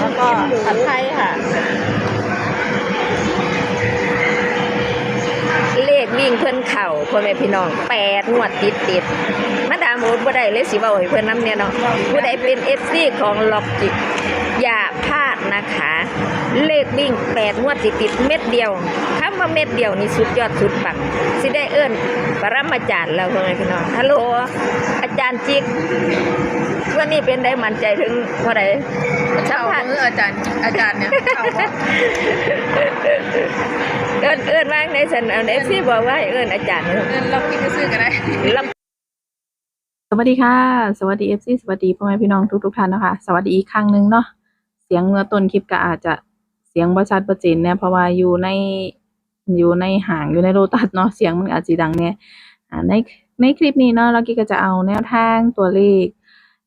แล้วก็ผัดไทยค่ะ เลขวิ่งเพื่อนเข่าพ่อแม่พี่น้องแปดงวดติดติดมาดามโอ๊ตบ่ได้เลยสิเว้าให้เพื่อนน้ำเนี่ยเนาะผู้ใดเป็นเอฟซีของล็อกจิกอย่าพลาดนะคะ เลขวิ่งแปดงวดติดติดเม็ดเดียวคำว่าเม็ดเดียวนี่สุดยอดสุดปังสิได้เอิ้นปรมาจารย์แล้วพ่อแม่พี่น้องฮัลโหลอาจารย์จิกวันนี้เป็นได้มั่นใจถึงเท่าใดเช่ามืออาจารย์อาจารย์เนี่ยเช่าบ่เอิ้นเอิ้นว่าในสันเอา FC บอกว่าให้เอิ้นอาจารย์เงินเราคิดจะซื้อก็ได้ลำสวัสดีค่ะ สวัสดีเอฟซีสวัสดีพ่อแม่พี่น้องทุกทุกๆท่านนะคะ สวัสดีอีกครั้งหนึ่งเนาะเสียงเมื่อต้นคลิปก็อาจจะ เสียงบ่ชัดบ่เจนเนี่ยเพราะว่าอยู่ในอยู่ในห่างอยู่ในโลตัสเนาะเสียงมันอาจจะดังเนี่ยในในคลิปนี้เนาะเราก็จะเอาแนวทางตัวเลข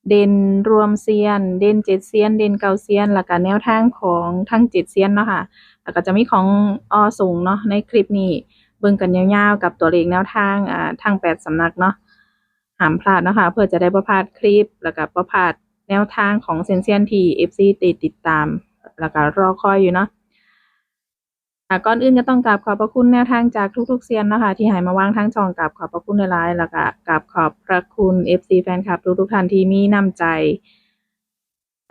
เด่นรวมเซียน เด่นเจ็ดเซียน เด่นเก้าเซียนแล้วก็แนวทางของทั้งเจ็ดเซียนเนาะค่ะแล้วก็จะมีของอสูงเนาะในคลิปนี้เบิ่งกันยาวๆกับตัวเลขแนวทางอ่าทางแปดสำนักเนาะห้ามพลาดนะคะเพื่อจะได้ประพลาดคลิป แล้วก็ประพลาดแนวทางของเซนเซียนที่ FC ติดติดตาม แล้วก็รอคอยอยู่เนาะอะก่อนอื่นก็ต้องกราบขอบพระคุณแนวทางจากทุกๆเซียนนะคะที่ให้มาวางทางช่องกราบขอบพระคุณในไลน์แล้วก็กราบขอบพระคุณ FC แฟนคลับทุกๆท่านที่มีน้ำใจ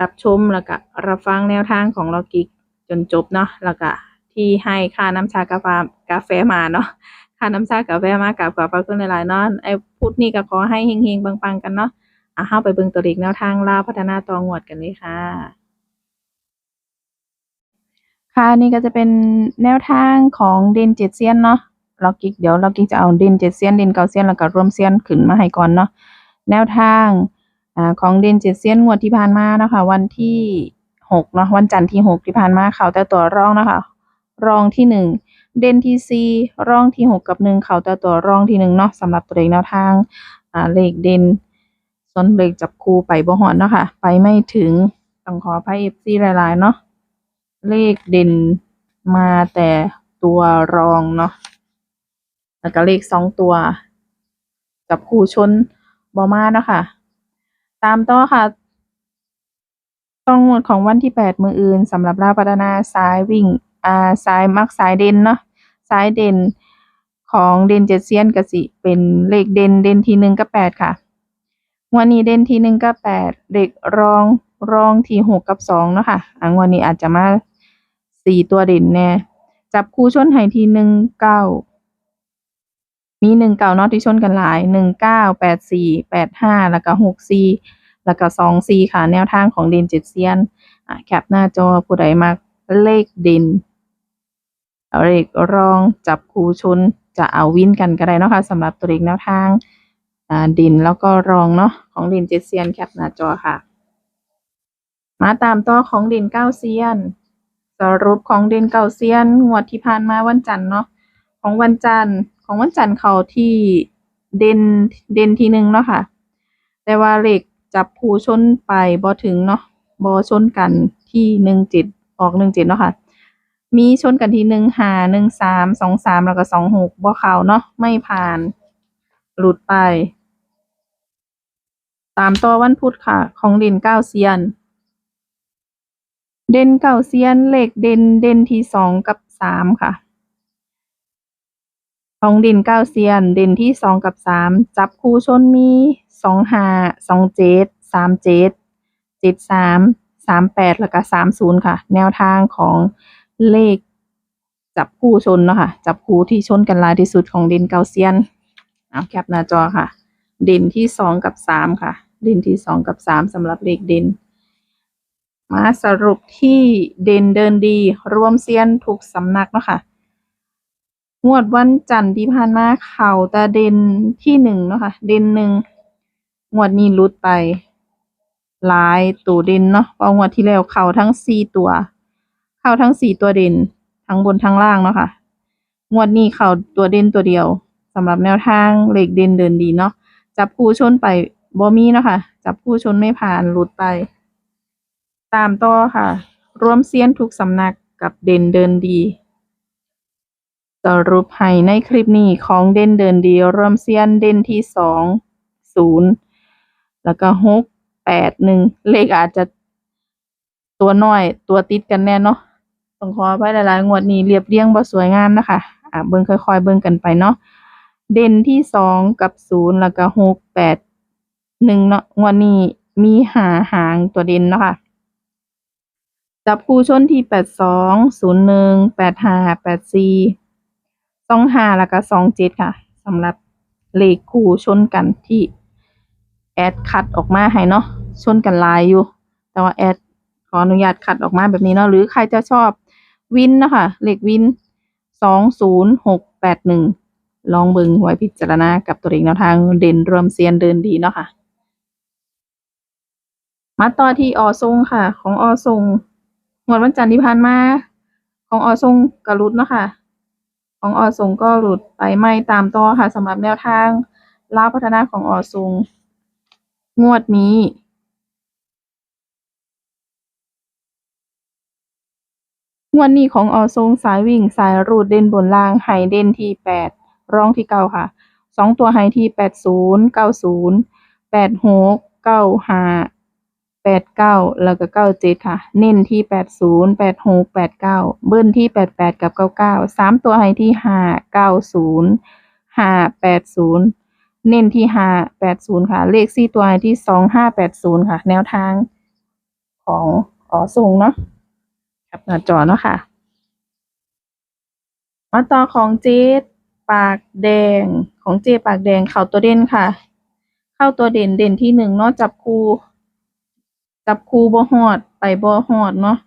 รับชมแล้วก็รับฟังแนวทางของลอกิกจนจบเนาะแล้วก็ที่ให้ค่าน้ำชากาแฟกาแฟมาเนาะค่าน้ำชากาแฟมากับขอบพระคุณหลายเนาะไอ้พุทธนี่ก็ขอให้เฮงๆปังๆกันเนาะอะเฮาไปเบิ่งตัวเลขแนวทางลาพัฒนาตองวดกันเลยค่ะ ค่ะนี่ก็จะเป็นแนวทางของเดนเจ็ดเซียนเนาะล็อกกิกเดี๋ยวล็อกกิกจะเอาเดนเจ็ดเซียนเดนเก้าเซียนแล้วก็รวมเซียนขึ้นมาให้ก่อนเนาะแนวทางอ่าของเดนเจ็ดเซียนงวดที่ผ่านมาเนาะคะ วันที่หกเนาะวันจันทร์ที่หกที่ผ่านมาเขาแต่ตัวรองนะคะ รองที่หนึ่งเดนที่สี่ร่องที่หกกับหนึ่งเขาแต่ตัวร่องที่หนึ่งเนาะสำหรับตัวเลขแนวทางอ่าเลขเดนส่วนเลขจับคู่ไปบ่หอนเนาะค่ะไปไม่ถึงต้องขออภัยเอฟซีหลายๆเนาะ เลขเด่นมาแต่ตัวรองเนาะแล้วก็เลขสองตัวจับคู่ชนบอมาเนาะค่ะ ตามต่อค่ะ ต้องหมดของวันที่แปดมืออื่นสำหรับลาพัฒนาซ้ายวิ่งอ่าซ้ายมักซ้ายเด่นเนาะซ้ายเด่นของเด่นเจ็ดเซียนกสิเป็นเลขเด่นเด่นที่หนึ่งกับแปดค่ะวันนี้เด่นที่หนึ่งกับแปดเลขรองรองที่หกกับสองเนาะค่ะอังวันนี้อาจจะมา สี่ตัวเด่นแน่จับคู่ชนให้ทีหนึ่งเก้ามีหนึ่งเก้าเนาะที่ชนกันหลายหนึ่งเก้าแปดสี่แปดห้าแล้วก็หกสี่แล้วก็สองสี่ค่ะ แนวทางของเด่นเจ็ดเซียนอะแคปหน้าจอผู้ใดมาเลขเด่นเลขรองจับคู่ชนจะเอาวินกันก็ได้เนาะค่ะสำหรับตัวเลขแนวทางดินแล้วก็รองเนาะของดินเจ็ดเซียนแคปหน้าจอค่ะ มาตามต่อของดินเก้าเซียน สรุปของเดินเกาเซียนงวดที่ผ่านมาวันจันทร์เนาะของวันจันทร์ของวันจันทร์เขาที่เด่นเด่นทีหนึ่งเนาะค่ะ แต่ว่าเหลขจับคู่ชนไปบ่ถึงเนาะบอชนกันที่หนึ่งจ็ดออกหนึ่งจ็ดเนาะค่ะ มีชนกันที่หนึ่งหาหนึ่งสามสองสามแล้วก็สองหกบอเขาเนาะไม่ผ่าน หลุดไป ตามต่อวันพุธค่ะ ของเด่นเก้าเซียน เด่นเก้าเซียนเลขเด่นเด่นที่สองกับสามค่ะ ของเด่นเก้าเซียน เด่นที่สองกับสามจับคู่ชนมีสองห้าสองเจ็ดสามเจ็ดเจ็ดสามสามแปดแล้วก็สามศูนย์ค่ะ แนวทางของเลขจับคู่ชนเนาะค่ะ จับคู่ที่ชนกันลายที่สุดของเด่นเกาเซียนเอาแคปหน้าจอค่ะ เด่นที่สองกับสามค่ะ เด่นที่สองกับสามสำหรับเลขเด่น มาสรุปที่เด่นเดินดีรวมเซียนถูกสำนักเนาะค่ะงวดวันจันทร์ที่ผ่านมาเข่าแตาเด่นที่หนึ่งเนาะค่ะ เด่นหนึ่งงวดนี้ลุดไปหลายตัวเด่นเนาะเพราะงวดที่แล้วเข้าทั้งสี่ตัว เข้าทั้งสี่ตัวเด่นทั้งบนทั้งล่างเนาะค่ะงวดนี้เข้าตัวเด่นตัวเดียวสำหรับแนวทางเหลขเด่นเดินดีเนาะจับคู่ชนไปบ่มีเนาะค่ะจับคู่ชนไม่ผ่านหลุดไป ตามต่อค่ะ รวมเซียนทุกสำนักกับเด่นเดินดี สรุปให้ในคลิปนี้ของเด่นเดินดีริ่มเซียนเด่นที่สองศูนย์แล้วก็หกแปดหนึ่งเลขอาจจะตัวน้อยตัวติดกันแน่เนาะต้องขอไปหลายๆงวดนี้เรียบเรียงบ่สวยงามนะคะอะเบิ่งค่อย ๆ เบิ่งกันไปเนาะเด่นที่สองกับศูนย์แล้วก็หกแปดหนึ่งเนาะงวดนี้มีหาหางตัวเด่นเนาะค่ะ จับคู่ชนที่แปดสองศูนย์หนึ่งแปดห้าแปดสี่สองห้าแล้วก็สองเจ็ดค่ะสำหรับเลขคู่ชนกันที่แอดคัดออกมาให้เนาะชนกันลายอยู่ แต่ว่าแอดขออนุญาตคัดออกมาแบบนี้เนาะหรือใครจะชอบวินนะคะเลขวินสองศูนย์หกแปดหนึ่งลองเบิงไว้พิจารณากับตัวเองแนวทางเด่นรวมเซียนเดินดีเนาะค่ะมาต่อที่ออทรงค่ะ ของออทรง งวดวันจันทร์ที่ผ่านมา ของอทรงกระลุดเนาะค่ะ ของอทรงก็หลุดไปไม่ตามต่อค่ะสำหรับแนวทางล่าพัฒนาของอทรงงวดนี้งวดนี้ของอทรงสายวิ่งสายรูดเด่นบนล่างไฮเด่นที่แปดรองที่เก้าค่ะสองตัวไฮที่แปดศูนย์เก้าศูนย์แปดหกเก้าห้า แปดเก้าแล้วก็เก้าเจ็ดค่ะ เน้นที่แปดศูนย์แปดหกแปดเก้าเบิ้ลที่แปดแปดกับเก้าเก้าสามตัวให้ที่ห้าเก้าศูนย์ห้าแปดศูนย์เน้นที่ห้าแปดศูนย์ค่ะ เลขสี่ตัวให้ที่สองห้าแปดศูนย์ค่ะ แนวทางของออสูงเนาะกับหน้าจอเนาะค่ะ มาต่อของเจ๊ปากแดงของเจ๊ปากแดงเข่าตัวเด่นค่ะ เข้าตัวเด่นเด่นที่หนึ่งเนาะจับคู่ จับคู่บ่ฮอด ไปบ่ฮอดเนาะ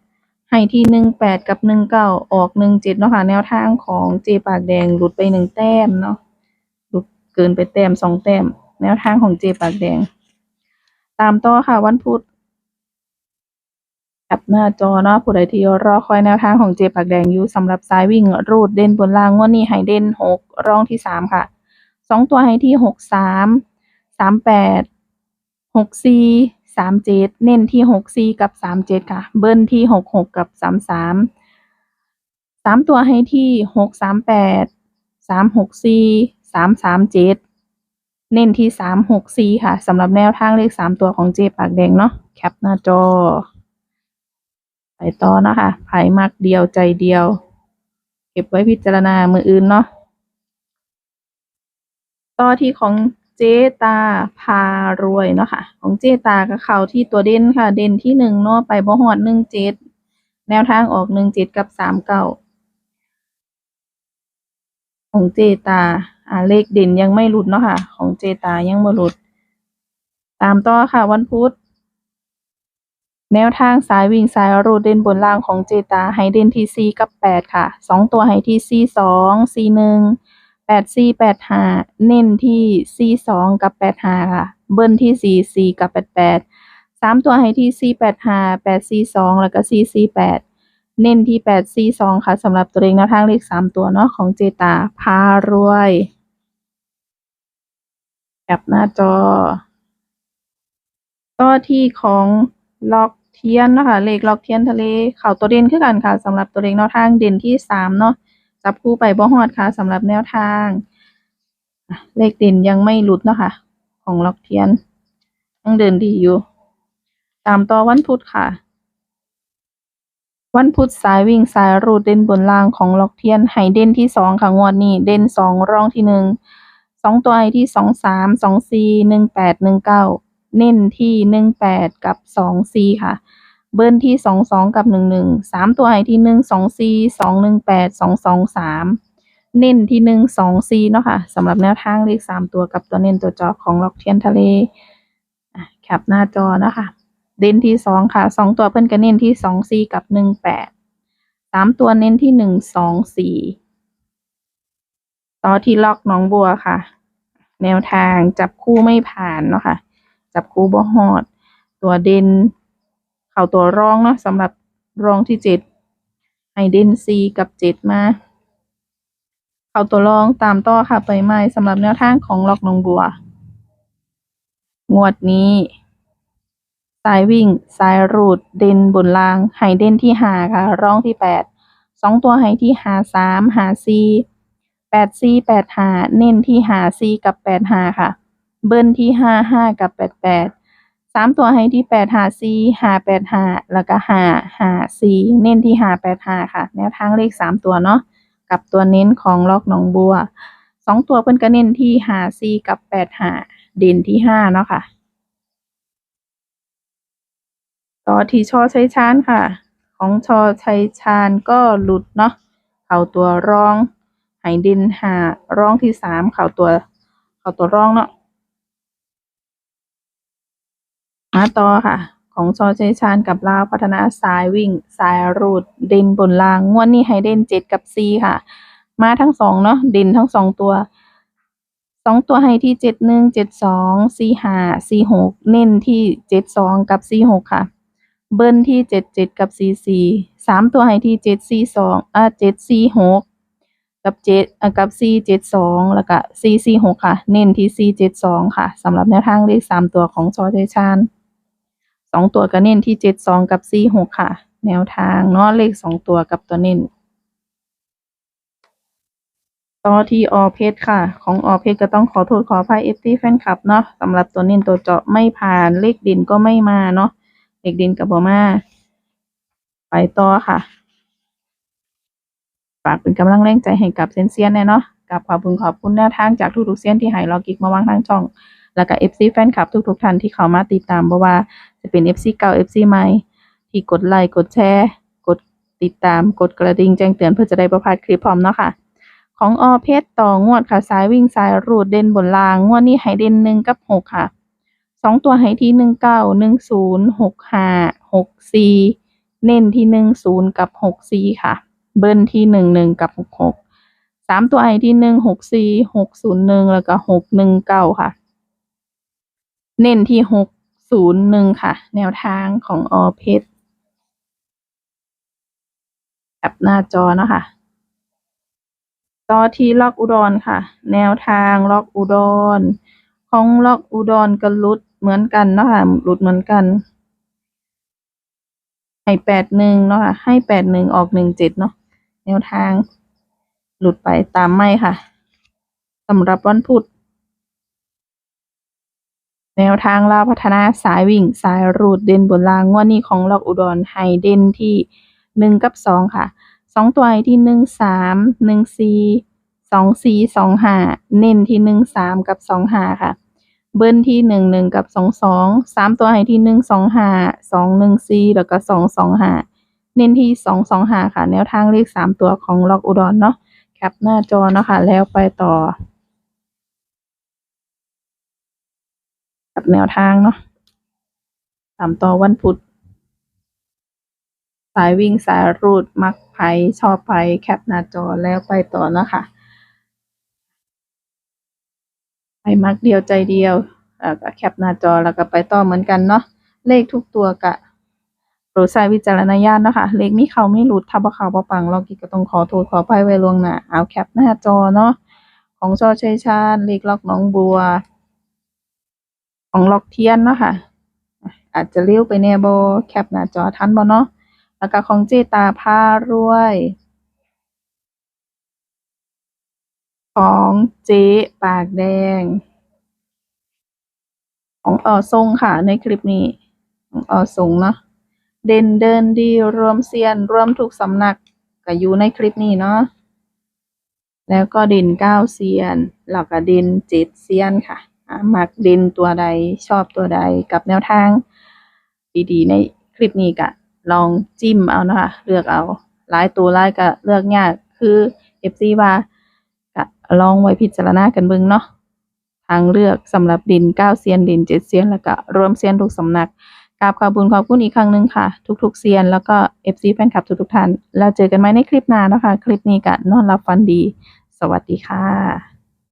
ให้ที่หนึ่งแปดกับหนึ่งเก้าออกหนึ่งเจ็ดเนาะค่ะ แนวทางของเจปากแดงหลุดไปหนึ่งแต้มเนาะหลุดเกินไปแต้มสองแต้ม แนวทางของเจปากแดง ตามต่อค่ะวันพุธแคปหน้าจอเนาะผู้ใดที่รอคอยแนวทางของเจปากแดงอยู่สำหรับสายวิ่งรูดเด่นบนล่างงวดนี้ให้เด่นหกรองที่สามค่ะสองตัวให้ที่หกสามสามแปดหกสี่ สามเจ็ดเน้นที่หกสี่กับสามเจ็ดค่ะ เบิ้ลที่หกหกกับสามสามสามตัวให้ที่หกสามแปดสามหกสี่สามสามเจ็ดเน้นที่สามหกสี่ค่ะสำหรับแนวทางเลขสามตัวของเจปากแดงเนาะแคปหน้าจอ ไปต่อเนาะคะไผ่มักเดียวใจเดียว เก็บไว้พิจารณามืออื่นเนาะต่อที่ของ เจตาพารวยเนาะค่ะ ของเจตากับเขาที่ตัวเด่นค่ะ เด่นที่หนึ่งเนาะไปบ่ฮอดหนึ่งเจ็ดแนวทางออกหนึ่งเจ็ดกับสามเก้าของเจตาอ่าเลขเด่นยังไม่หลุดเนาะค่ะ ของเจตายังไม่หลุด ตามต่อค่ะ วันพุธแนวทางสายวิ่งสายรูดเด่นบนล่างของเจตาให้เด่นที่สี่กับแปดค่ะสองตัวให้ที่สี่สองสี่หนึ่ง แปดสี่แปดห้าเน้นที่สี่สองกับแปดห้าค่ะ เบิ้ลที่สี่สี่กับแปดแปดสามตัวให้ที่สี่แปดห้าแปดสี่สองแล้วก็สี่สี่แปดเน้นที่แปดสี่สองค่ะสำหรับตัวเองแนวทางเลขสามตัวเนาะของเจตาพารวยแคปหน้าจอ ต่อที่ของล็อกเทียนนะคะเลขล็อกเทียนทะเลเข่าตัวเด่นคือกันค่ะสำหรับตัวเลขแนวทางเด่นที่สามเนาะ จับคู่ไปบ่ฮอดค่ะสำหรับแนวทาง เลขเด่นยังไม่หลุดเนาะค่ะ ของล็อกเทียนยังเดินดีอยู่ ตามต่อวันพุธค่ะ วันพุธสายวิ่งสายรูดเด่นบนล่างของล็อกเทียนให้เด่นที่สองค่ะงวดนี้เด่นสองรองที่หนึ่งสองตัวไอที่สองสามสองสี่หนึ่งแปดหนึ่งเก้าเน้นที่หนึ่งแปดกับสองสี่ค่ะ เบิ้ลที่สองสองกับหนึ่งหนึ่งสามตัวไอที่หนึ่งสองสี่สองหนึ่งแปดสองสองสามเน้นที่หนึ่งสองสี่เนาะค่ะสำหรับแนวทางเลขสามตัวกับตัวเน้นตัวจอของล็อกเทียนทะเลแคปหน้าจอเนาะค่ะเด่นที่สองค่ะสองตัวเพิ่นก็เน้นที่สองสี่กับหนึ่งแปดสามตัวเน้นที่หนึ่งสองสี่ต่อที่ล็อกน้องบัวค่ะ แนวทางจับคู่ไม่ผ่านเนาะค่ะ จับคู่บ่ฮอด ตัวเด่น เข่าตัวรองเนาะสำหรับรองที่เจ็ดให้เด่นซีกับเจ็ดมาเข่าตัวรองตามต่อค่ะไปไม้สำหรับแนวทางของล็อกนองบัว งวดนี้สายวิ่งสายรูดเด่นบนล่างให้เด่นที่หาค่ะรองที่แปดสองตัวให้ที่หาสามหาสี่แปดสี่แปดหาเน้นที่หาสี่กับแปดหาค่ะ เบิ้ลที่ห้าห้ากับแปดแปดามตัวให้ที่แปดหาสี่หาแปดหาแล้วก็หาหาสี่เน้นที่หาแปดหาค่ะ แนวทางเลขสามตัวเนาะกับตัวเน้นของล็อกหนองบัวสองตัวเพิ่นก็เน้นที่หาสี่กับแปดหาเด่นที่ห้าเนาะค่ะ ต่อที่ชอชัยชานค่ะ ของชอชัยชาญก็หลุดเนาะเข่าตัวรองไหดินหารองที่สามเข่าตัวเข่าตัวรองเนาะ มาต่อค่ะ ของชอชัยชาญกับลาวพัฒนาสายวิ่ง สายรูดเด่นบนรางงวดนี้ให้เด่นเจ็ดกับสี่ค่ะ มาทั้งสองเนาะเด่นทั้งสองตัวสองตัวให้ที่เจ็ดหนึ่งเจ็ดสองสี่ห้าสี่หกเน้นที่เจ็ดสองกับสี่หกค่ะ เบิ้ลที่เจ็ดเจ็ดกับสี่สี่สามตัวให้ที่เจ็ดสี่สองอ่าเจ็ดสี่หกกับเจ็ดอ่ากับสี่เจ็ดสองแล้วก็สี่สี่หกค่ะ เน้นที่สี่เจ็ดสองค่ะสำหรับแนวทางเลขสามตัวของชอเจชาน สองตัวก็เน้นที่เจ็ดสองกับสี่หกค่ะ แนวทางเนาะเลขสองตัวกับตัวเน้นต่อที่ออเพชค่ะ ของออเพชก็ต้องขอโทษขออภัยเอฟซีแฟนคลับเนาะสำหรับตัวเน้นตัวเจาะไม่ผ่านเลขดินก็ไม่มาเนาะเลขดินกับบอมา ไปต่อค่ะฝากเป็นกำลังแรงใจให้กับเซนเซียนแน่เนาะกับขอบคุณขอบคุณแนวทางจากทุกๆเซียนที่ห้เรากิกมาวางทางช่อง แล้วก็เอฟซีแฟนคลับทุกๆท่านที่เข้ามาติดตามบ่ว่าจะเป็นเอฟซีเก่าเอฟซีใหม่ ที่กดไลค์กดแชร์กดติดตามกดกระดิ่งแจ้งเตือนเพื่อจะได้ประพลาดคลิปพร้อมเนาะค่ะ ของอเพชรต่องวดค่ะสายวิ่งสายรูดเด่นบนราง งวดนี้ให้เด่นหนึ่งกับหกค่ะสองตัวให้ที่หนึ่งเก้าหนึ่งศูนย์หกห้าหกสี่เน้นที่หนึ่งศูนย์กับหกสี่ค่ะ เบิ้ลที่หนึ่งหนึ่งกับหกหกสามตัวให้ที่หนึ่งหกสี่หกศูนย์หนึ่งแล้วก็หกหนึ่งเก้าค่ะ เน้นที่หกศูนย์หนึ่งค่ะ แนวทางของอเพชรแอปหน้าจอนะคะต่อที่ล็อกอุดรค่ะ แนวทางล็อกอุดร ของล็อกอุดรก็หลุดเหมือนกันเนาะค่ะหลุดเหมือนกัน ให้แปดหนึ่งเนาะค่ะ ให้แปดหนึ่งออกหนึ่งเจ็ดเนาะแนวทาง หลุดไปตามไม่ค่ะสำหรับวันพุธ แนวทางลาพัฒนาสายวิ่งสายรูดเด่นบนรางงวดนี้ของล็อกอุดรให้เด่นที่หนึ่งกับสองค่ะสองตัวไอที่หนึ่งสามหนึ่งสี่สองสี่สองห้าเน้นที่หนึ่งสามกับสองห้าค่ะ เบิ้ลที่หนึ่งหนึ่งกับสองสองสามตัวไอ้ที่หนึ่งสองห้าสองหนึ่งสี่แล้วก็สองสองห้าเน้นที่สองสองห้าค่ะ แนวทางเลขสามตัวของล็อกอุดรเนาะแคปหน้าจอเนาะค่ะ แล้วไปต่อ กับแนวทางเนาะตามต่อวันพุธสายวิ่งสายรูดมักไผชอบไผแคปหน้าจอแล้วไปต่อเนาะคะไปมักเดียวใจเดียวแล้วก็แคปหน้าจอแล้วก็ไปต่อเหมือนกันเนาะเลขทุกตัวกะโปรดใช้วิจารณญาณเนาะค่ะเลขมีเขาไม่หลุดถ้าบ่เขาบ่ปังเรากิก็ต้องขอโทษขออภัยไว้ลวงหน้าเอาแคปหน้าจอเนาะของจอชัยชาญเลขล็อกน้องบัว ของล็อกเทียนเนาะค่ะ อาจจะเลี้ยวไปแน่บ่แคปหน้าจอทันบ่เนาะแล้วก็ของเจตาผ้ารวย ของเจ๊ปากแดง ของออทรงค่ะในคลิปนี้ ของออทรงเนาะเด่นเดินดีรวมเซียนรวมทุกสำนักก็อยู่ในคลิปนี้เนาะแล้วก็เด่นเก้าเซียนแล้วก็เด่นเจ็ดเซียนค่ะ มักเด่นตัวใดชอบตัวใดกับแนวทาง ดีๆ ในคลิปนี้ก็ลองจิ้มเอานะคะ เลือกเอาหลายตัวหลายก็เลือกยากคือ FC ว่าก็ลองไว้พิจารณากันเบิ่งเนาะทางเลือกสำหรับดินเก้าเซียนดินเจ็ดเซียน แล้วก็รวมเซียนทุกสำนักกราบขอบคุณขอบคุณอีกครั้งหนึ่งค่ะ ทุกๆเซียน แล้วก็ FC แฟนคลับทุกๆท่าน แล้วเจอกันไหมในคลิปหน้านะคะ คลิปนี้ก็นอนรับฝันดี สวัสดีค่ะ